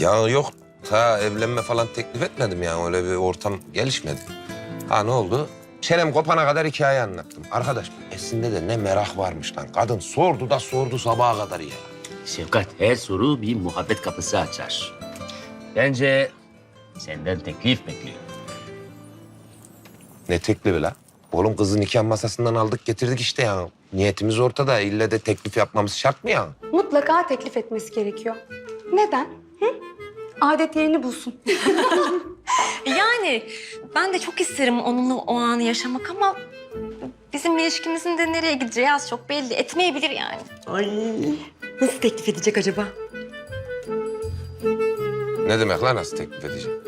Ya yok. Ta evlenme falan teklif etmedim yani. Öyle bir ortam gelişmedi. Ha ne oldu? Çenem kopana kadar hikaye anlattım. Arkadaş Esin'de de ne merak varmış lan. Kadın sordu da sordu sabaha kadar ya. Şefkat her soru bir muhabbet kapısı açar. Bence senden teklif bekliyor. Ne teklifi la? Oğlum kızı nikah masasından aldık getirdik işte ya. Niyetimiz ortada. İlle de teklif yapmamız şart mı ya? Mutlaka teklif etmesi gerekiyor. Neden? Hı? Adet yerini bulsun. Yani ben de çok isterim onunla o anı yaşamak ama bizim ilişkimizin de nereye gideceği az çok belli. Etmeyebilir yani. Ay nasıl teklif edecek acaba? Ne demek lan nasıl teklif edeceğim?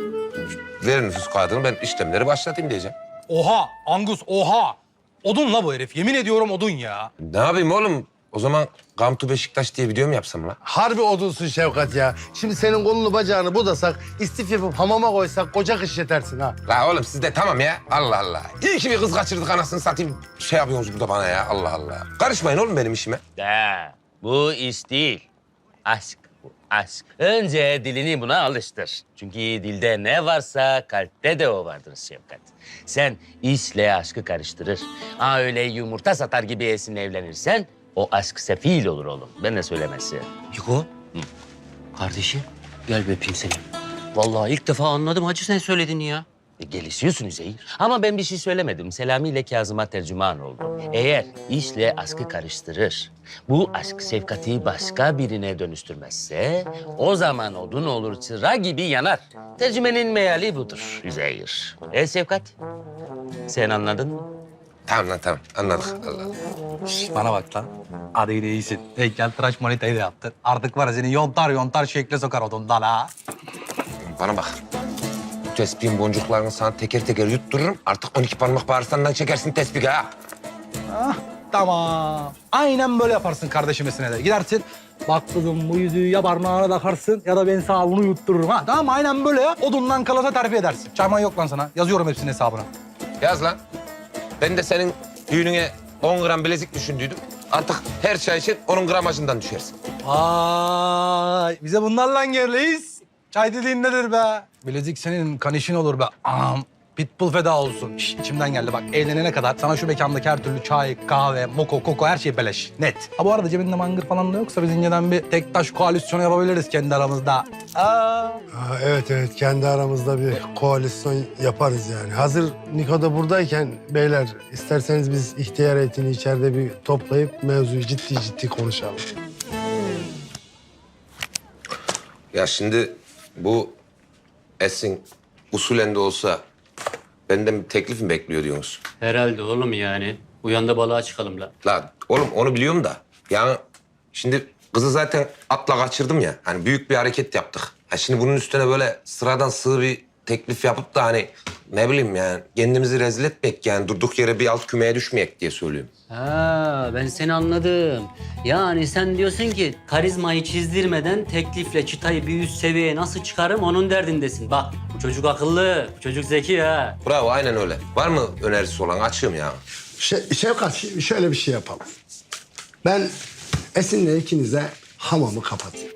Ver nüfus kağıdını ben işlemleri başlatayım diyeceğim. Oha Angus oha. Odun la bu herif. Yemin ediyorum odun ya. Ne yapayım oğlum? O zaman Come to Beşiktaş diye video mu yapsam lan? Harbi odunsun Şevkat ya. Şimdi senin kolunu bacağını budasak, istif yapıp hamama koysak koca kış yetersin ha. La oğlum siz de tamam ya. Allah Allah. İyi ki bir kız kaçırdık anasını satayım. Şey yapıyorsunuz burada bana ya. Allah Allah. Karışmayın oğlum benim işime. De, bu iş değil. Aşk bu, aşk. Önce dilini buna alıştır. Çünkü dilde ne varsa kalpte de o vardır Şefkat. Sen işle aşkı karıştırır. Ha öyle yumurta satar gibi esinle evlenirsen o aşk sefil olur oğlum. Ben de söylemesi. Yuko. Kardeşim gel bir öpeyim seni. Vallahi ilk defa anladım hacı sen söyledin ya. E, gelişiyorsun Üzeyir. Ama ben bir şey söylemedim. Selami ile Kazım'a tercüman oldu. Eğer işle aşkı karıştırır, bu aşk Sevkat'i başka birine dönüştürmezse... ...o zaman odun olur çıra gibi yanar. Tercümenin meali budur Üzeyir. E Sevkat, sen anladın mı? Tamam lan tamam. Anladık. Allah. Şş, bana bak lan. Hadi yine iyisin. Heykel tıraş manitayı da yaptın. Artık var ya seni yontar yontar şekle sokar odundan ha. Bana bak. Tespihin boncuklarını sana teker teker yuttururum. Artık 12 parmak bağırsağından çekersin tespihi ha. Ah, tamam. Aynen böyle yaparsın kardeşimesine de. Gidersin. Bak kızım bu yüzüğü ya parmağına takarsın ya da ben sana bunu yuttururum ha. Tamam? Aynen böyle ya. Odundan kalasa terfi edersin. Çayman yok lan sana. Yazıyorum hepsinin hesabına. Yaz lan. Ben de senin düğününe 10 gram bilezik düşündüydüm. Artık her çay için onun gramajından düşersin. Vay bize bunlarla gel reis. Çay dediğin nedir be? Bilezik senin kan işin olur be. Anam pitbull feda olsun. Şş, içimden geldi bak eğlenene kadar sana şu mekandaki her türlü çay, kahve, moko, koko her şey beleş. Net. Ha bu arada cebinde mangır falan da yoksa biz inceden bir tek taş koalisyonu yapabiliriz kendi aramızda. Aa. Ha, evet evet kendi aramızda bir koalisyon yaparız yani. Hazır Niko da buradayken beyler isterseniz biz ihtiyar heyetini içeride bir toplayıp mevzuyu ciddi ciddi konuşalım. Ya şimdi bu Esin usulen de olsa benden bir teklif mi bekliyor diyorsunuz? Herhalde oğlum yani. Uyanda balığa çıkalım la. La oğlum onu biliyorum da. Yani şimdi kızı zaten atla kaçırdım ya. Hani büyük bir hareket yaptık. Ha şimdi bunun üstüne böyle sıradan sığ bir teklif yapıp da hani ne bileyim yani kendimizi rezil etmek yani durduk yere bir alt kümeye düşmeyek diye söylüyorum. Ha ben seni anladım. Yani sen diyorsun ki karizmayı çizdirmeden teklifle çıtayı bir üst seviyeye nasıl çıkarım onun derdindesin. Bak bu çocuk akıllı, bu çocuk zeki ha. Bravo aynen öyle. Var mı önerisi olan açığım ya. Şe- Şevkat şöyle bir şey yapalım. Ben Esin'le ikinize hamamı kapatayım.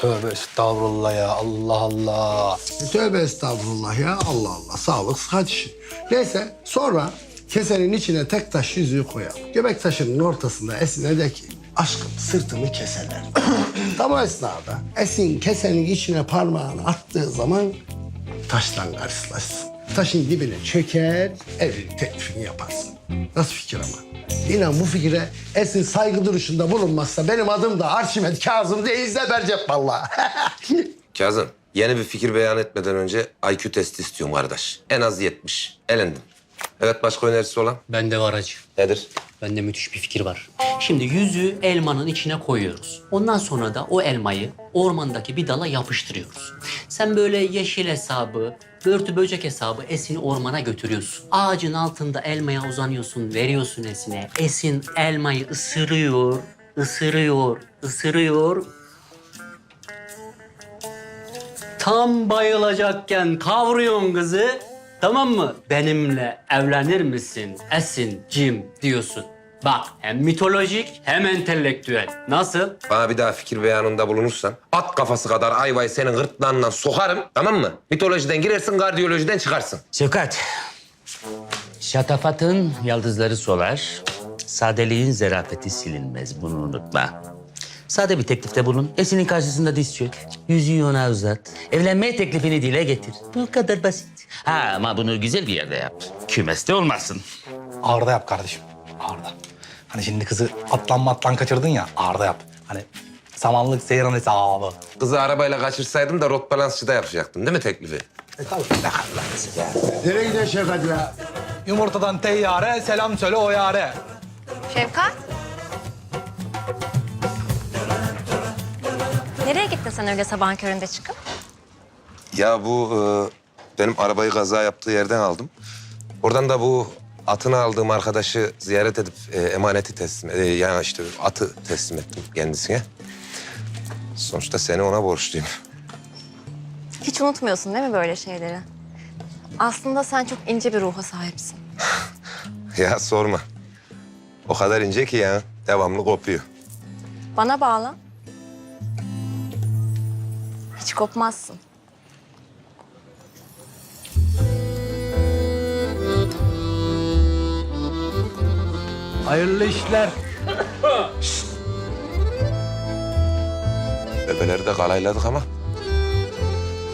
Tövbe estağfurullah ya Allah Allah. E, Tövbe estağfurullah ya Allah Allah. Sağlık sıhhat işi. Neyse sonra kesenin içine tek taş yüzüğü koyalım. Göbek taşının ortasında Esin'e de ki aşkım sırtımı keseler. Tam o esnada Esin kesenin içine parmağını attığı zaman taşla karşılaşsın. Taşın dibine çöker, evlilik teklifini yaparsın. Nasıl fikir ama? İnan bu fikre Esin saygı duruşunda bulunmazsa benim adım da Arşimet Kazım değil Zebercep vallahi. Kazım yeni bir fikir beyan etmeden önce IQ testi istiyorum kardeş. En az 70. Elendim. Evet başka önerisi olan? Bende var hacı. Nedir? Bende müthiş bir fikir var. Şimdi yüzüğü elmanın içine koyuyoruz. Ondan sonra da o elmayı ormandaki bir dala yapıştırıyoruz. Sen böyle yeşil hesabı, börtü böcek hesabı Esin'i ormana götürüyorsun. Ağacın altında elmaya uzanıyorsun, veriyorsun Esin'e. Esin elmayı ısırıyor, ısırıyor, ısırıyor. Tam bayılacakken kavruyorsun kızı. Tamam mı? Benimle evlenir misin Esin Cim diyorsun. Bak hem mitolojik hem entelektüel. Nasıl? Bana bir daha fikir beyanında bulunursan at kafası kadar ayvayı senin gırtlağından sokarım tamam mı? Mitolojiden girersin, kardiyolojiden çıkarsın. Şefkat, şatafatın yıldızları solar, sadeliğin zerafeti silinmez. Bunu unutma. Sade bir teklifte bulun. Esin'in karşısında diz çök. Yüzüğü ona uzat. Evlenme teklifini dile getir. Bu kadar basit. Ha ama bunu güzel bir yerde yap. Kümeste olmasın. Ağırda yap kardeşim. Ağırda. Hani şimdi kızı atlan matlan kaçırdın ya ağırda yap. Hani samanlık seyran hesabı. Kızı arabayla kaçırsaydım da rot balansçıda yapacaktım değil mi teklifi? E tabii. Ne kadar ya. Nereye gidiyorsun Şevkat ya? Yumurtadan teyyare, selam söyle o yare. Şevkat. Nereye gittin sen öyle sabahın köründe çıkıp? Ya bu e, benim arabayı kaza yaptığı yerden aldım. Oradan da bu atını aldığım arkadaşı ziyaret edip e, emaneti teslim, e, yani işte atı teslim ettim kendisine. Sonuçta seni ona borçluyum. Hiç unutmuyorsun değil mi böyle şeyleri? Aslında sen çok ince bir ruha sahipsin. ya sorma. O kadar ince ki ya devamlı kopuyor. Bana bağla. Hiç kopmazsın. Hayırlı işler. Bebeleri de kalayladık ama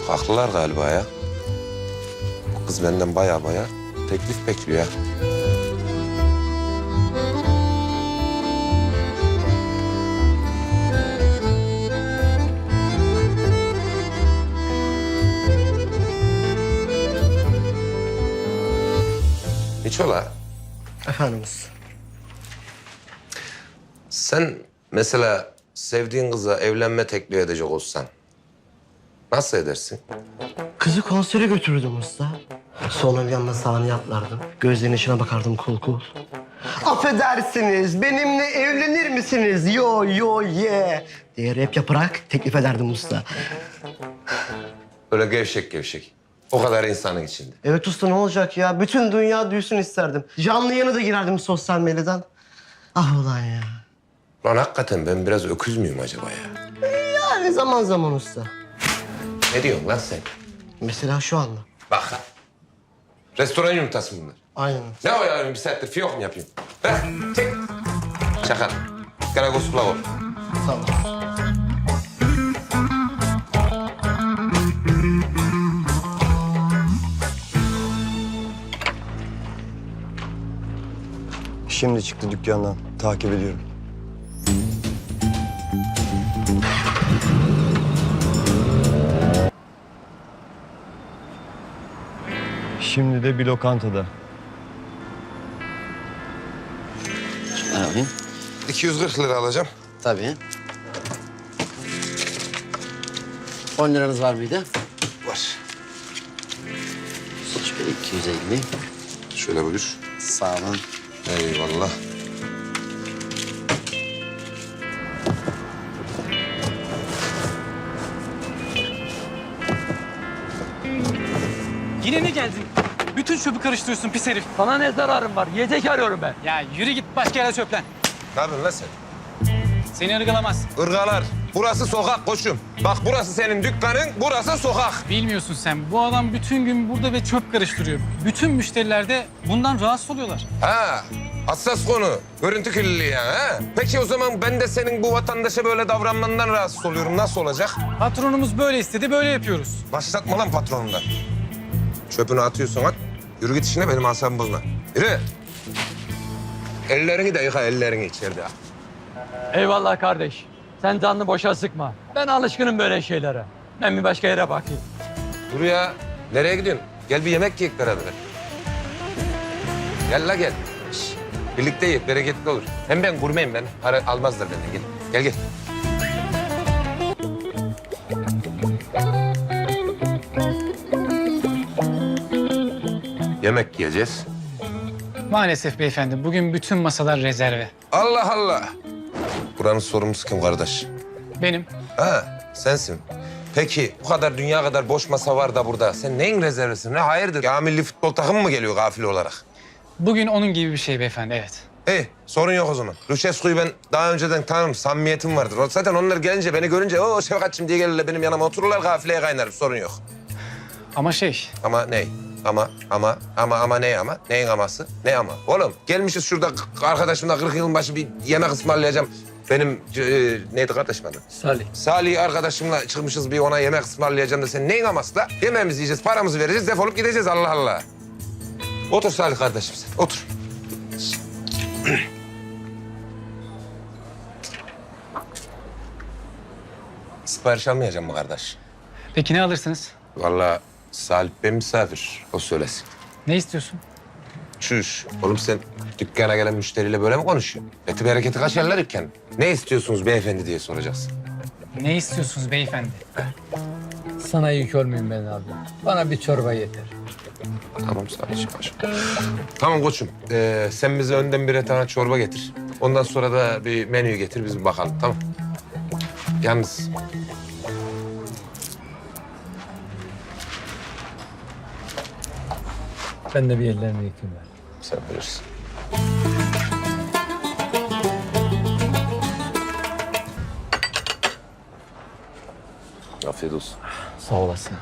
haklılar galiba ya. Bu kız benden baya baya teklif bekliyor ya. Hiç ola. Efendimiz. Sen mesela sevdiğin kıza evlenme teklif edecek olsan nasıl edersin? Kızı konsere götürürdüm usta. Sonra bir yanına sahne atlardım. Gözlerinin içine bakardım kul kul. Affedersiniz, benimle evlenir misiniz? Yo yo ye. Diye rap yaparak teklif ederdim usta. Böyle gevşek gevşek. O kadar insanın içinde. Evet usta ne olacak ya? Bütün dünya duysun isterdim. Canlı yayına da girerdim sosyal medyadan. Ah ulan ya. Lan hakikaten ben biraz öküz müyüm acaba ya? Yani zaman zaman usta. Ne diyorsun lan sen? Mesela şu anda. Bak. Restoran yumurtası bunlar. Aynen. Ne o ya bir saattir fiyok mu yapayım? Ver, çek. Çakal. Karagos Plavo. Sağ ol. Şimdi çıktı dükkandan. Takip ediyorum. Şimdi de bir lokantada. Abi. 240 lira alacağım. Tabii. 10 liranız var mıydı? Var. Şöyle 250. Şöyle buyur. Sağ olun. Eyvallah. Yine mi geldin? Çöpü karıştırıyorsun pis herif. Sana ne zararım var? Yiyecek arıyorum ben. Ya yürü git başka yere çöplen. Ne yapıyorsun lan sen? Seni ırgalamaz. Irgalar. Burası sokak koçum. Bak burası senin dükkanın, burası sokak. Bilmiyorsun sen. Bu adam bütün gün burada ve çöp karıştırıyor. Bütün müşteriler de bundan rahatsız oluyorlar. Ha, hassas konu. Görüntü kirliliği yani ha. Peki o zaman ben de senin bu vatandaşa böyle davranmandan rahatsız oluyorum. Nasıl olacak? Patronumuz böyle istedi, böyle yapıyoruz. Başlatma lan patronundan. Çöpünü atıyorsun at. Yürü git işine benim asabımı bozma. Yürü. Ellerini de yıka ellerini içeride. Eyvallah kardeş. Sen canını boşa sıkma. Ben alışkınım böyle şeylere. Ben bir başka yere bakayım. Dur ya. Nereye gidiyorsun? Gel bir yemek yiyek beraber. Gel la gel. Şş, Birlikte yiyek bereketli olur. Hem ben gurmeyim ben. Para almazlar benden. Gel. Gel gel. Yemek yiyeceğiz. Maalesef beyefendi bugün bütün masalar rezerve. Allah Allah. Buranın sorumlusu kim kardeş? Benim. Ha, sensin. Peki bu kadar dünya kadar boş masa var da burada. Sen neyin rezervisin? Ne hayırdır? Ya milli futbol takımı mı geliyor gafil olarak? Bugün onun gibi bir şey beyefendi evet. İyi, sorun yok o zaman. Lucescu'yu ben daha önceden tanırım, samimiyetim vardır. O- Zaten onlar gelince, beni görünce o Şefkatçım diye gelirler benim yanıma otururlar, kafileye kaynarım, sorun yok. Ama şey, Ama ne? Ama, ama, ama, ama ne ama? Neyin aması? Ne ama? Oğlum gelmişiz şurada k- arkadaşımla 40 yılın başı bir yemek ısmarlayacağım. Benim e, neydi kardeşim adı? Salih. Salih arkadaşımla çıkmışız bir ona yemek ısmarlayacağım da sen neyin aması da? Yemeğimizi yiyeceğiz, paramızı vereceğiz, defolup gideceğiz Allah Allah. Otur Salih kardeşim sen, otur. Sipariş almayacağım mı kardeş? peki ne alırsınız? Vallahi Salih Bey misafir, o söylesin. Ne istiyorsun? Çüş. Oğlum sen dükkana gelen müşteriyle böyle mi konuşuyorsun? Eti bereketi kaçarlar dükkan. Ne istiyorsunuz beyefendi diye soracaksın. Ne istiyorsunuz beyefendi? Sana yük olmayayım ben abi. Bana bir çorba yeter. Tamam Salih'ciğim başım. Tamam koçum. Ee, sen bize önden bir tane çorba getir. Ondan sonra da bir menüyü getir biz bir bakalım tamam. Yalnız Ben de bir ellerimi yıkayayım ben. sen bilirsin. Afiyet olsun. Sağ olasın.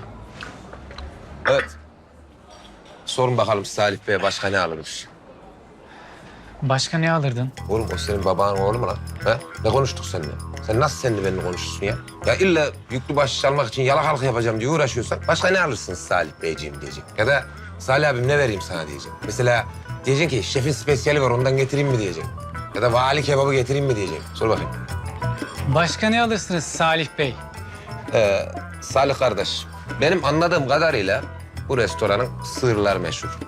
Evet. Sorun bakalım Salih Bey başka ne alırmış? Başka ne alırdın? Oğlum o senin babanın oğlu mu lan? He? Ne konuştuk seninle? Sen nasıl seninle benimle konuşursun ya? Ya illa yüklü baş çalmak için yalakalık yapacağım diye uğraşıyorsan başka ne alırsın Salih Beyciğim diyecek. Ya da Salih abim ne vereyim sana diyecek. Mesela diyeceksin ki şefin spesiyali var ondan getireyim mi diyecek. Ya da vali kebabı getireyim mi diyecek. Sor bakayım. Başka ne alırsınız Salih Bey? Ee, Salih kardeş, benim anladığım kadarıyla bu restoranın sığırlar meşhur.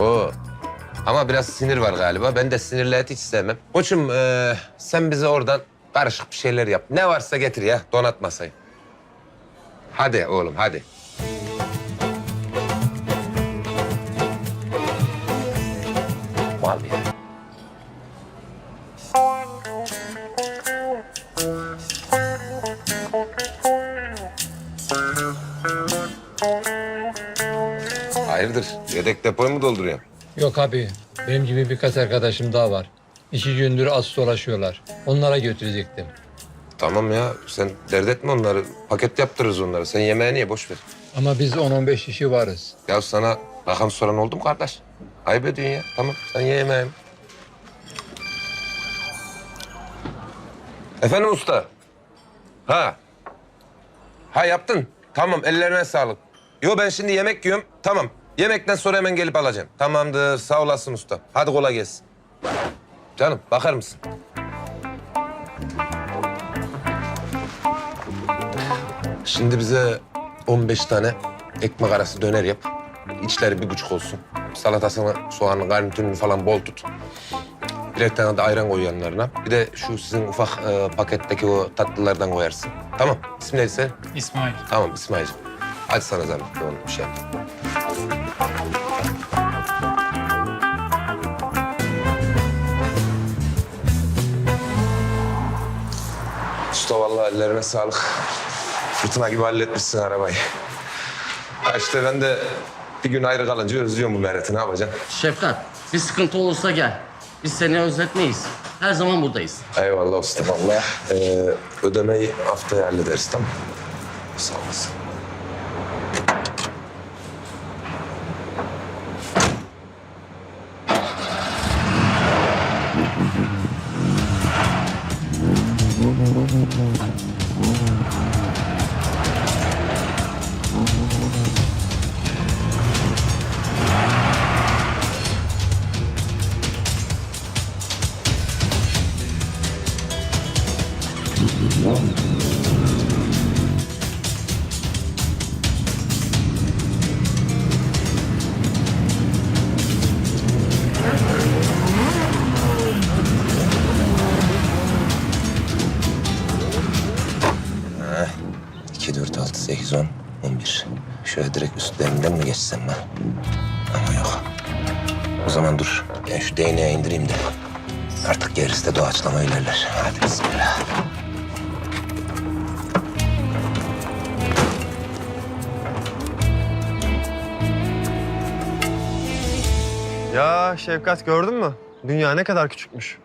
Oo. Ama biraz sinir var galiba. Ben de sinirli et hiç sevmem. Koçum ee, sen bize oradan karışık bir şeyler yap. Ne varsa getir ya. Donat masayı. Hadi oğlum hadi. Ya. Hayırdır? Yedek depoyu mu dolduruyorsun? Yok abi. Benim gibi birkaç arkadaşım daha var. İki gündür az dolaşıyorlar. Onlara götürecektim. Tamam ya sen dert etme onları. Paket yaptırırız onları. Sen yemeğini ye boş ver. Ama biz 10-15 kişi varız. Ya sana rakam soran oldu mu kardeş? Ayıp ediyorsun ya. Tamam sen ye yemeğini. Efendim usta? Ha. Ha yaptın. Tamam ellerine sağlık. Yo ben şimdi yemek yiyorum. Tamam. Yemekten sonra hemen gelip alacağım. Tamamdır. Sağ olasın usta. Hadi kolay gelsin. Canım bakar mısın? Şimdi bize 15 tane ekmek arası döner yap. İçleri bir buçuk olsun. Salatasını, soğanı, garnitürünü falan bol tut. Birer tane de ayran koy yanlarına. Bir de şu sizin ufak e, paketteki o tatlılardan koyarsın. Tamam. İsmi neydi senin? İsmail. Tamam İsmail'cim. Hadi sana zahmet. Tamam bir şey yap. Usta vallahi ellerine sağlık. Fırtına gibi halletmişsin arabayı. Ha işte ben de bir gün ayrı kalınca özlüyorum bu Mert'i. Ne yapacaksın? Şefkat, bir sıkıntı olursa gel. Biz seni özletmeyiz. Her zaman buradayız. Eyvallah usta vallahi. Ee, ödemeyi haftaya hallederiz tamam Sağ üstlerinden mi geçsem ben? Ama yok. O zaman dur. Ben şu değneği indireyim de. Artık gerisi de doğaçlama ilerler. Hadi bismillah. Ya Şefkat gördün mü? Dünya ne kadar küçükmüş.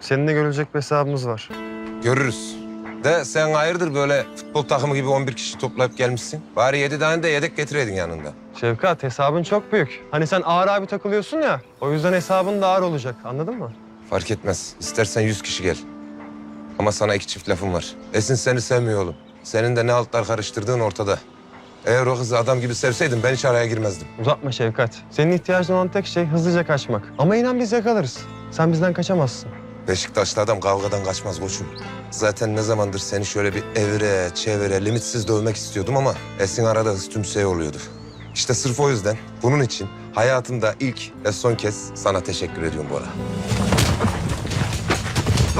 Seninle görülecek bir hesabımız var. Görürüz. De sen hayırdır böyle futbol takımı gibi 11 kişi toplayıp gelmişsin. Bari yedi tane de yedek getireydin yanında. Şevkat hesabın çok büyük. Hani sen ağır abi takılıyorsun ya. O yüzden hesabın da ağır olacak. Anladın mı? Fark etmez. İstersen 100 kişi gel. Ama sana iki çift lafım var. Esin seni sevmiyor oğlum. Senin de ne altlar karıştırdığın ortada. Eğer o kızı adam gibi sevseydin ben hiç araya girmezdim. Uzatma Şevkat. Senin ihtiyacın olan tek şey hızlıca kaçmak. Ama inan biz yakalarız. Sen bizden kaçamazsın. Beşiktaşlı adam kavgadan kaçmaz koçum. Zaten ne zamandır seni şöyle bir evire, çevire, limitsiz dövmek istiyordum ama Esin arada hız tümseye oluyordu. İşte sırf o yüzden bunun için hayatımda ilk ve son kez sana teşekkür ediyorum Bora.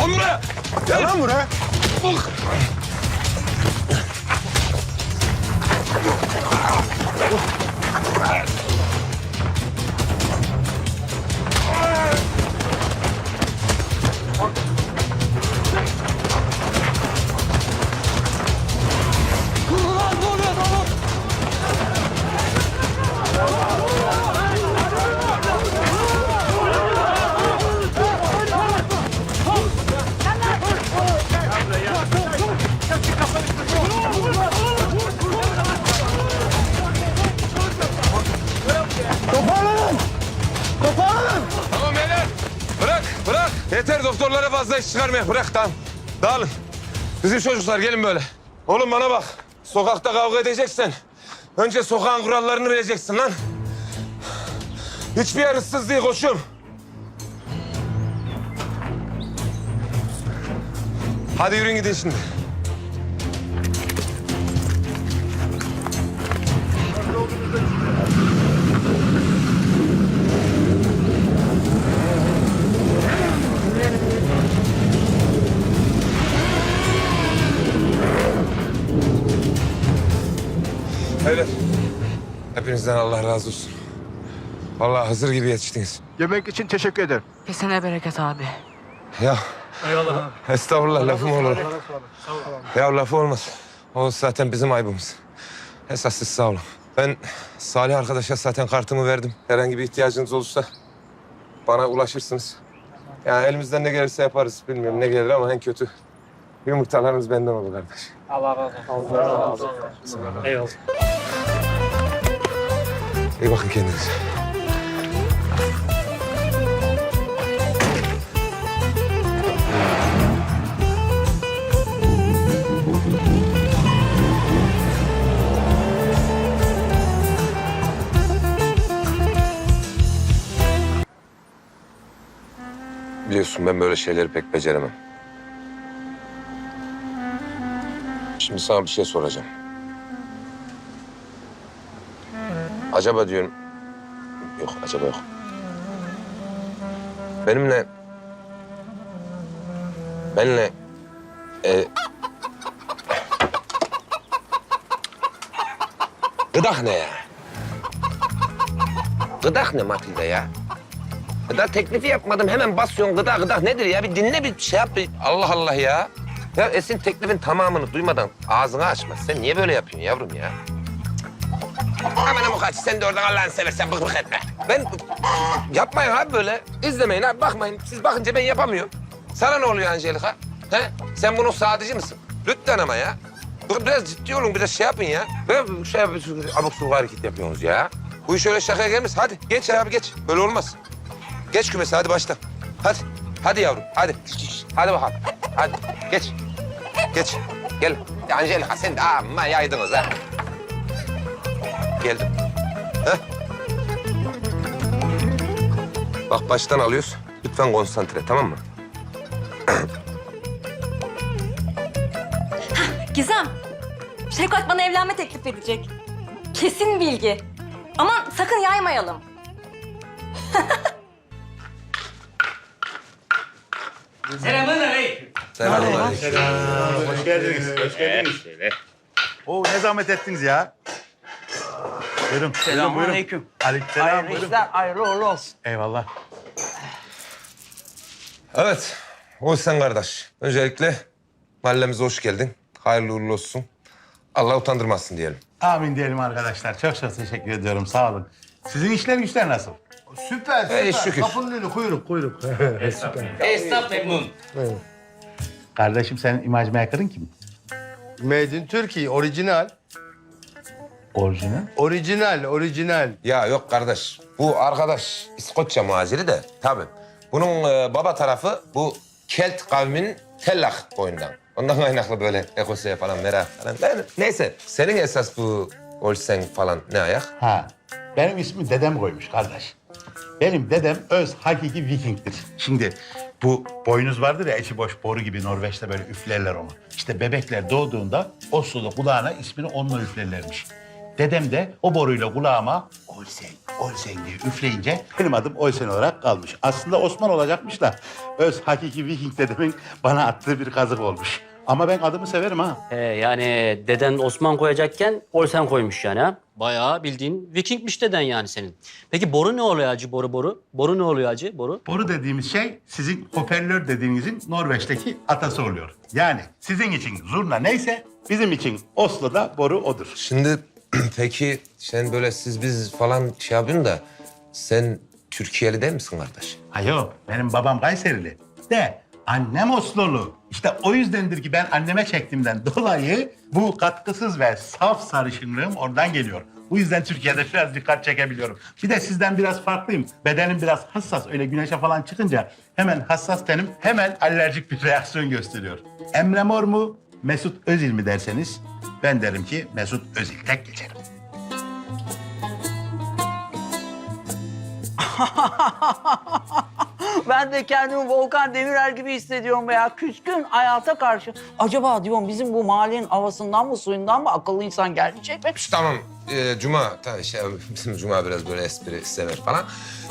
Lan buraya! Gel lan buraya! Bak! Bizim çocuklar gelin böyle. Oğlum bana bak. Sokakta kavga edeceksen önce sokağın kurallarını bileceksin lan. Hiçbir yer ıssız değil koçum. Hadi yürüyün gidin şimdi. Hepinizden Allah razı olsun. Vallahi hazır gibi yetiştiniz. Yemek için teşekkür ederim. Kesene bereket abi. Ya. Eyvallah. Estağfurullah lafım olur. Ya lafı olmaz. O zaten bizim aybımız. Esas siz sağ olun. Ben Salih arkadaşa zaten kartımı verdim. Herhangi bir ihtiyacınız olursa bana ulaşırsınız. Yani elimizden ne gelirse yaparız. Bilmiyorum ne gelir ama en kötü yumurtalarınız benden olur kardeş. Allah razı olsun. Eyvallah. İyi bakın kendinize. Biliyorsun ben böyle şeyleri pek beceremem. Şimdi sana bir şey soracağım. Acaba diyorum... Yok, acaba yok. Benimle... Benimle... E... Gıdak ne ya? Gıdak ne Matilde ya? Gıda teklifi yapmadım hemen basıyorsun gıda gıda nedir ya? Bir dinle bir şey yap. Bir... Allah Allah ya. Ya Esin teklifin tamamını duymadan ağzını açma. Sen niye böyle yapıyorsun yavrum ya? Aman ama kaç sen de oradan Allah'ını seversen bık bık etme. Ben yapmayın abi böyle. İzlemeyin abi bakmayın. Siz bakınca ben yapamıyorum. Sana ne oluyor Angelika? He? Sen bunun sadıcı mısın? Lütfen ama ya. Biraz ciddi olun, biraz şey yapın ya. Böyle şey yapıyorsunuz, abuk subuk hareket yapıyorsunuz ya. Bu iş öyle şakaya gelmez. Hadi geç abi geç. Böyle olmaz. Geç kümese hadi başla. Hadi. Hadi yavrum hadi. Hadi bakalım. Hadi geç. Geç. Gel. Angelika sen de amma yaydınız ha. Geldim. Heh. Bak baştan alıyoruz. Lütfen konsantre tamam mı? Gizem, Şevkat bana evlenme teklif edecek. Kesin bilgi. Aman sakın yaymayalım. Selamünaleyküm. Hoş geldiniz. Hoş geldiniz. Oo ne zahmet ettiniz ya. Buyurun. Selamünaleyküm. Aleykümselam. Buyurun. hayırlı uğurlu olsun. Eyvallah. Evet. O sen kardeş. Öncelikle mahallemize hoş geldin. Hayırlı uğurlu olsun. Allah utandırmasın diyelim. Amin diyelim arkadaşlar. Çok çok teşekkür ediyorum. Sağ olun. Sizin işler güçler nasıl? Süper süper. Ey şükür. Kapının önü kuyruk kuyruk. süper. Esnaf memnun. Kardeşim senin imaj maker'ın kim? Made in Turkey, orijinal. Orijinal. Orijinal, orijinal. Ya yok kardeş. Bu arkadaş İskoçya muhaciri de tabii. Bunun e, baba tarafı bu Kelt kavminin Tellak boyundan. Ondan kaynaklı böyle ekosya falan merak falan. Ben- neyse senin esas bu Olsen falan ne ayak? Ha, benim ismi dedem koymuş kardeş. Benim dedem öz hakiki Viking'tir. Şimdi bu boynuz vardır ya içi boş boru gibi Norveç'te böyle üflerler onu. İşte bebekler doğduğunda Oslo'da kulağına ismini onunla üflerlermiş. Dedem de o boruyla kulağıma Olsen, Olsen diye üfleyince benim adım Olsen olarak kalmış. Aslında Osman olacakmış da öz hakiki Viking dedemin bana attığı bir kazık olmuş. Ama ben adımı severim ha. He, yani deden Osman koyacakken Olsen koymuş yani ha. Bayağı bildiğin Vikingmiş deden yani senin. Peki boru ne oluyor acı boru boru? Boru ne oluyor acı boru? Boru dediğimiz şey sizin hoparlör dediğinizin Norveç'teki atası oluyor. Yani sizin için zurna neyse bizim için Oslo'da boru odur. Şimdi peki sen böyle siz biz falan şey yapıyorsun da sen Türkiye'li değil misin kardeş? Ha yok benim babam Kayserili. De annem Oslolu. İşte o yüzdendir ki ben anneme çektiğimden dolayı bu katkısız ve saf sarışınlığım oradan geliyor. Bu yüzden Türkiye'de biraz dikkat çekebiliyorum. Bir de sizden biraz farklıyım. Bedenim biraz hassas. Öyle güneşe falan çıkınca hemen hassas tenim hemen alerjik bir reaksiyon gösteriyor. Emre Mor mu, Mesut Özil mi derseniz ben derim ki Mesut Özil tek geçerim. Ben de kendimi Volkan Demirel gibi hissediyorum veya küskün hayata karşı. Acaba diyorum bizim bu mahallenin havasından mı suyundan mı akıllı insan gelmeyecek mi? İşte tamam e, Cuma tabii şey bizim Cuma biraz böyle espri sever falan.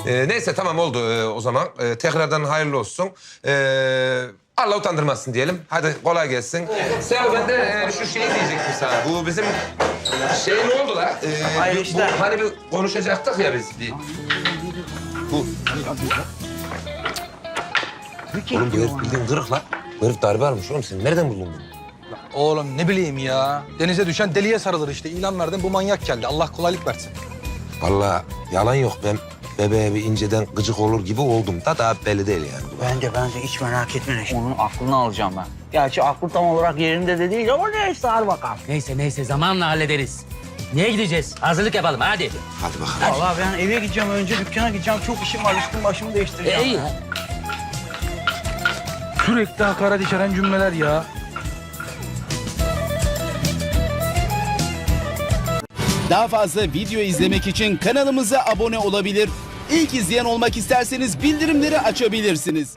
E, neyse tamam oldu e, o zaman. E, tekrardan hayırlı olsun. E, Allah utandırmasın diyelim. Hadi kolay gelsin. Sen ben de e, şu şeyi diyecektim sana. Bu bizim şey ne oldu la? E, Hayır bu- işler. Bu, hani bir konuşacaktık ya biz. Bir, bu. Oğlum bu herif bildiğin kırık la. Bu herif darbe almış oğlum. Sen nereden buldun bunu? Oğlum ne bileyim ya. Denize düşen deliye sarılır işte. İlan verdim bu manyak geldi. Allah kolaylık versin. Vallahi yalan yok. Ben bebeğe bir inceden gıcık olur gibi oldum da daha belli değil yani. Bence bence hiç merak etme Neşet. Onun aklını alacağım ben. Gerçi aklı tam olarak yerinde de değil ama neyse hadi bakalım. Neyse neyse zamanla hallederiz. Niye gideceğiz? Hazırlık yapalım hadi. Hadi bakalım. Vallahi ben eve gideceğim önce dükkana gideceğim. Çok işim var üstüm başımı değiştireceğim. E, iyi. Sürekli hakaret içeren cümleler ya. Daha fazla video izlemek için kanalımıza abone olabilir. İlk izleyen olmak isterseniz bildirimleri açabilirsiniz.